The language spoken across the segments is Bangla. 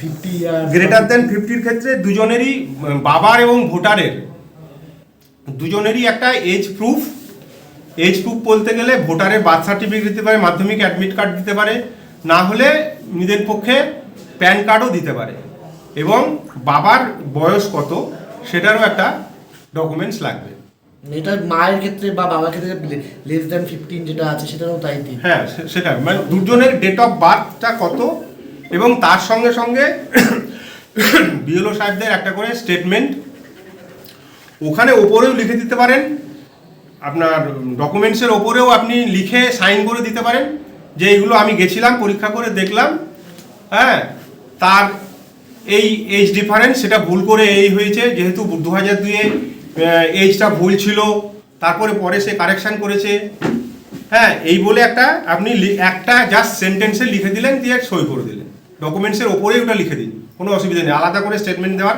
ফিফটি গ্রেটার দেন ফিফটির ক্ষেত্রে দুজনেরই বাবার এবং ভোটারের দুজনেরই একটা এজ প্রুফ এজ প্রুফ বলতে গেলে ভোটারের বার্থ সার্টিফিকেট দিতে পারে মাধ্যমিক অ্যাডমিট কার্ড দিতে পারে না হলে নিজের পক্ষে প্যান কার্ডও দিতে পারে। এবং বাবার বয়স কত সেটারও একটা ডকুমেন্টস লাগবে। এটা মায়ের ক্ষেত্রে বা বাবার ক্ষেত্রে লেস দ্যান ফিফটিন যেটা আছে সেটারও তাই হ্যাঁ সেটা মানে দুজনের ডেট অফ বার্থটা কত এবং তার সঙ্গে সঙ্গে বিএলও সাহেবদের একটা করে স্টেটমেন্ট ওখানে ওপরেও লিখে দিতে পারেন। আপনার ডকুমেন্টসের ওপরেও আপনি লিখে সাইন করে দিতে পারেন। যে এইগুলো আমি গেছিলাম, পরীক্ষা করে দেখলাম হ্যাঁ তার এই এজ ডিফারেন্স সেটা ভুল করে এই হয়েছে। যেহেতু দু হাজার দুয়ে এজটা ভুল ছিল, তারপরে পরে সে কারেকশন করেছে। হ্যাঁ এই বলে একটা আপনি একটা জাস্ট সেন্টেন্সে লিখে দিলেন, দিয়ে সই করে দিলেন। ডকুমেন্টসের ওপরেই ওটা লিখে দিন কোনো অসুবিধা নেই। আলাদা করে স্টেটমেন্ট দেওয়ার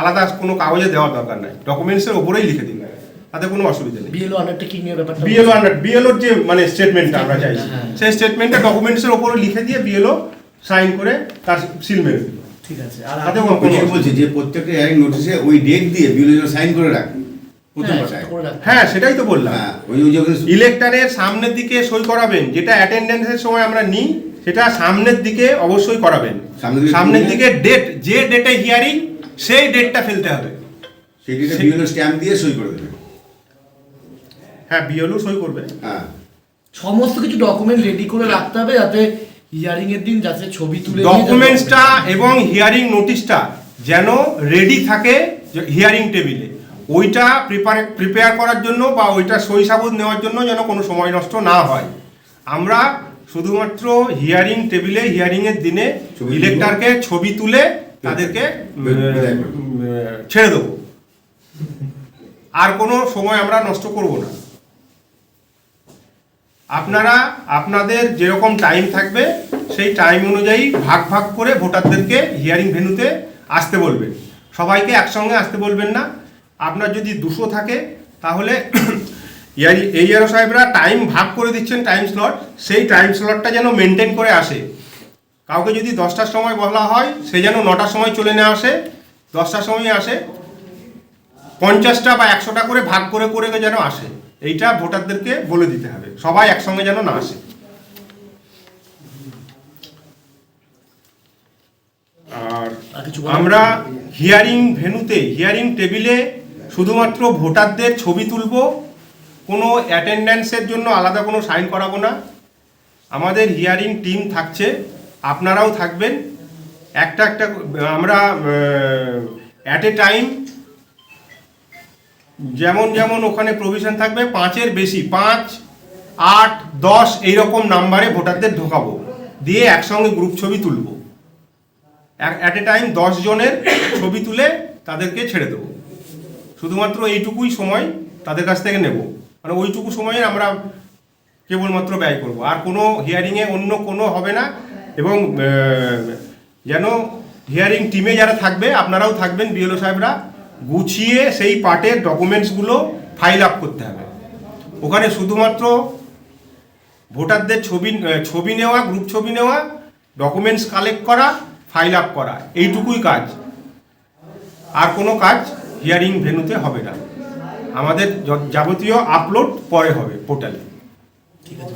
আলাদা কোনো কাগজে দেওয়ার দরকার নাই। ডকুমেন্টসের ওপরেই লিখে দিন তাতে কোনো অসুবিধা নেই। বিএলও আন্ডারটেকিং এর ব্যাপারটা বিএলও আন্ডার বিএলওর যে মানে স্টেটমেন্টটা আমরা চাইছি হ্যাঁ। সেই স্টেটমেন্টটা ডকুমেন্টসের ওপরে লিখে দিয়ে বিএলও সাইন করে তার সিল মেরে দিল। ঠিক আছে আর তাতে বলছি যে প্রত্যেকটা নোটিশে ওই ডেট দিয়ে বিউলেজর সাইন করে রাখেন হ্যাঁ, হ্যাঁ সেটাই তো বললাম। হ্যাঁ ইলেকটারের সামনের দিকে সই করাবেন যেটা অ্যাটেন্ডেন্সের সময় আমরা নিই সেটা সামনের দিকে অবশ্যই করাবেন। সামনের দিকে সামনের দিকে ডেট যে ডেটে হিয়ারিং সেই ডেটটা ফেলতে হবে। সেই ডেটে স্ট্যাম্প দিয়ে সই করে দেবেন। হ্যাঁ বিএলও সই করবে। হ্যাঁ। সমস্ত কিছু ডকুমেন্ট রেডি করে রাখতে হবে যাতে হিয়ারিং এর দিন যাতে ছবি তুলে ডকুমেন্টসটা এবং হিয়ারিং নোটিশটা যেন রেডি থাকে হিয়ারিং টেবিলে ওইটা প্রিপার প্রিপেয়ার করার জন্য বা ওইটা সই সাবুত নেওয়ার জন্য যেন কোনো সময় নষ্ট না হয়। আমরা শুধুমাত্র হিয়ারিং টেবিলে হিয়ারিং এর দিনে। ইলেক্টারকে ছবি তুলে তাদেরকে ছেড়ে দেবো। আর কোনো সময় আমরা নষ্ট করব না। আপনারা আপনাদের যেরকম টাইম থাকবে সেই টাইম অনুযায়ী ভাগ ভাগ করে ভোটারদেরকে হিয়ারিং ভেন্যুতে আসতে বলবেন। সবাইকে একসঙ্গে আসতে বলবেন না। আপনার যদি দুশো থাকে তাহলে এই আরও সাহেবরা টাইম ভাগ করে দিচ্ছেন টাইম স্লট সেই টাইম স্লটটা যেন মেনটেন করে আসে। কাউকে যদি দশটার সময় বলা হয় সে যেন নটার সময় চলে না আসে দশটার সময় আসে। পঞ্চাশটা বা একশোটা করে ভাগ করে করে যেন আসে। এইটা ভোটারদেরকে বলে দিতে হবে। সবাই একসঙ্গে যেন না আসে। আর আমরা হিয়ারিং ভেনুতে হিয়ারিং টেবিলে শুধুমাত্র ভোটারদের ছবি তুলব কোনো অ্যাটেন্ডেন্সের জন্য আলাদা কোনো সাইন করাবো না। আমাদের হিয়ারিং টিম থাকছে, আপনারাও থাকবেন। একটা একটা আমরা অ্যাট এ টাইম যেমন যেমন ওখানে প্রভিশন থাকবে, পাঁচের বেশি, পাঁচ, আট, দশ এইরকম নাম্বারে ভোটারদের ঢোকাবো। দিয়ে একসঙ্গে গ্রুপ ছবি তুলবো। অ্যাট এ টাইম দশ জনের ছবি তুলে তাদেরকে ছেড়ে দেবো। শুধুমাত্র এইটুকুই সময় তাদের কাছ থেকে নেব। মানে ওইটুকু সময়ে আমরা কেবলমাত্র ব্যয় করব। আর কোনো হিয়ারিংয়ে অন্য কোনো হবে না এবং যেন হিয়ারিং টিমে যারা থাকবে, আপনারাও থাকবেন বিএলও সাহেবরা, গুছিয়ে সেই পার্টের ডকুমেন্টসগুলো ফাইল আপ করতে হবে। ওখানে শুধুমাত্র ভোটারদের ছবি ছবি নেওয়া গ্রুপ ছবি নেওয়া ডকুমেন্টস কালেক্ট করা ফাইল আপ করা, এইটুকুই কাজ। আর কোনো কাজ হিয়ারিং ভেনুতে হবে না। আমাদের যাবতীয় আপলোড পরে হবে পোর্টালে ঠিক আছে